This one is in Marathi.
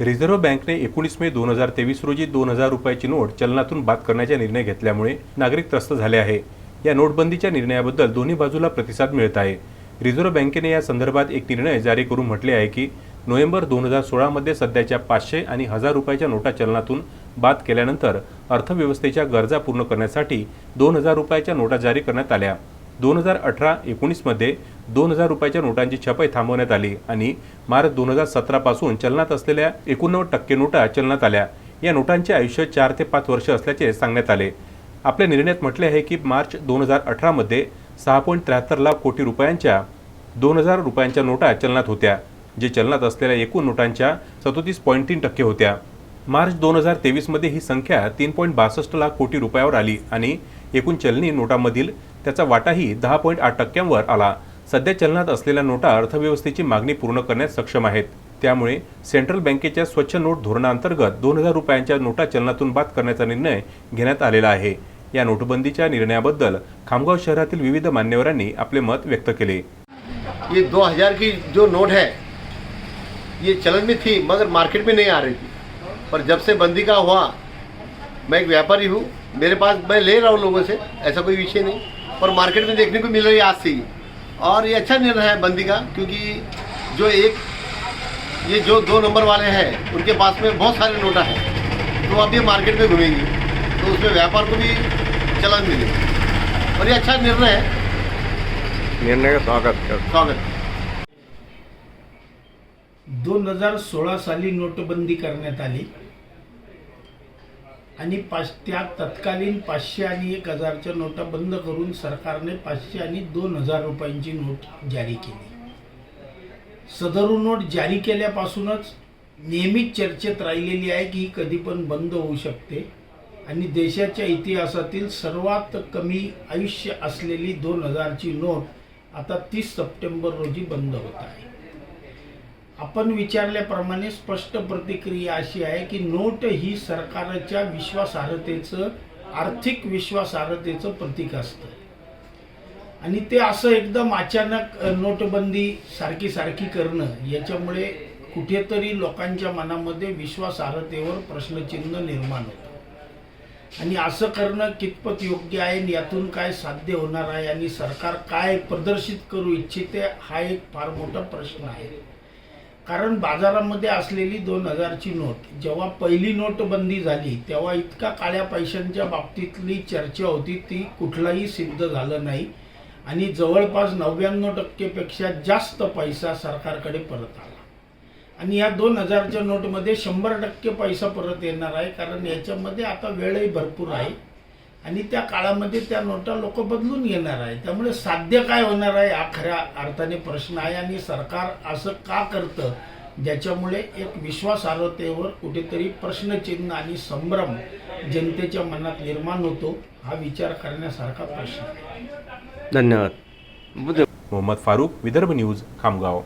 रिझर्व्ह बँकने एकोणीस मे दोन हजार तेवीस रोजी दोन हजार रुपयाची नोट चलनातून बाद करण्याचा निर्णय घेतल्यामुळे नागरिक त्रस्त झाले आहे. या नोटबंदीच्या निर्णयाबद्दल दोन्ही बाजूला प्रतिसाद मिळत आहे. रिझर्व्ह बँकेने या संदर्भात एक निर्णय जारी करून म्हटले आहे की नोव्हेंबर दोन हजार सोळामध्ये सध्याच्या पाचशे आणि हजार रुपयाच्या नोटा चलनातून बाद केल्यानंतर अर्थव्यवस्थेच्या गरजा पूर्ण करण्यासाठी दोन हजार रुपयाच्या नोटा जारी करण्यात आल्या. दोन हजार अठरा एकोणीसमध्ये दोन हजार रुपयाच्या नोटांची छपाई थांबवण्यात आली आणि मार्च दोन हजार सतरापासून चलनात असलेल्या एकोणनव्वद टक्के नोटा चलनात आल्या. या नोटांचे आयुष्य चार ते पाच वर्ष असल्याचे सांगण्यात आले. आपल्या निर्णयात म्हटले आहे की मार्च दोन हजार अठरामध्ये सहा पॉईंट त्र्याहत्तर लाख कोटी रुपयांच्या दोन हजार रुपयांच्या नोटा चलनात होत्या जे चलनात असलेल्या एकूण नोटांच्या सदोतीस पॉईंट तीन टक्के होत्या. मार्च दोन हजार तेवीसमध्ये ही संख्या तीन पॉईंट बासष्ट लाख कोटी रुपयावर आली आणि एकूण चलनी नोटामधील त्याचा वाटाही दहा पॉईंट आठ टक्क्यांवर आला. सध्या चलनात असलेल्या नोटा अर्थव्यवस्थेची मागणी पूर्ण करण्यास सक्षम आहेत. त्यामुळे सेंट्रल बँकेच्या स्वच्छ नोट धोरणाअंतर्गत दोन हजार रुपयांच्या नोटा चलनातून बाद करण्याचा निर्णय घेण्यात आलेला आहे. या नोटबंदीच्या निर्णयाबद्दल खामगाव शहरातील विविध मान्यवरांनी आपले मत व्यक्त केले. ये दो हजार की जो नोट है ये चलन में थी मगर मार्केट में नहीं आ रही थी। पर जब से बंदी का हुआ मैं एक व्यापारी हूँ मेरे पास मैं ले रहा हूँ लोगों से ऐसा कोई विषय नहीं पर मार्केट में देखने को मिल रही है आज से ही। और ये अच्छा निर्णय है बंदी का क्योंकि जो एक ये जो दो नंबर वाले हैं उनके पास में बहुत सारे नोटा हैं तो अब ये मार्केट में घूमेंगी तो उसमें व्यापार को भी चलन मिले। और ये अच्छा निर्णय है। निर्णय का स्वागत कर स्वागत। दोन हज़ार सोळा साली नोटबंदी करण्यात आली आणि पाच त्या तत्कालीन पाचशे आणि एक हजारच्या नोटा बंद करून सरकारने पाचशे आणि दोन हजार रुपयांची नोट जारी केली. सदरू नोट जारी केल्यापासूनच नेहमीच चर्चेत राहिलेली आहे की ही कधी पण बंद होऊ शकते आणि देशाच्या इतिहासातील सर्वात कमी आयुष्य असलेली दोन हजारची नोट आता तीस सप्टेंबर रोजी बंद होत आहे. आपण विचारल्याप्रमाणे स्पष्ट प्रतिक्रिया अशी आहे की नोट ही सरकारच्या विश्वासार्हतेचं आर्थिक विश्वासार्हतेचं प्रतीक असतं. आणि ते असं एकदम अचानक नोटबंदी सारखी सारखी करणं याच्यामुळे कुठेतरी लोकांच्या मनामध्ये विश्वासार्हतेवर प्रश्नचिन्ह निर्माण होतं. आणि असं करणं कितपत योग्य आहे आणि यातून काय साध्य होणार आहे आणि सरकार काय प्रदर्शित करू इच्छिते हा एक फार मोठा प्रश्न आहे. कारण बाजारामध्ये असलेली दोन हजारची नोट जेव्हा पहिली नोटबंदी झाली तेव्हा इतका काळ्या पैशांच्या बाबतीतली चर्चा होती ती कुठलाही सिद्ध झालं नाही. आणि जवळपास नव्याण्णव टक्केपेक्षा जास्त पैसा सरकारकडे परत आला. आणि या दोन हजारच्या नोटमध्ये शंभर टक्के पैसा परत येणार आहे कारण याच्यामध्ये आता वेळही भरपूर आहे. आणि त्या काळामध्ये त्या नोटा लोक बदलून घेणार आहे. त्यामुळे साध्य काय होणार आहे हा खऱ्या अर्थाने प्रश्न आहे आणि सरकार असं का करतं ज्याच्यामुळे एक विश्वासार्हतेवर कुठेतरी प्रश्नचिन्ह आणि संभ्रम जनतेच्या मनात निर्माण होतो हा विचार करण्यासारखा प्रश्न आहे. धन्यवाद. मोहम्मद फारूक विदर्भ न्यूज खामगाव.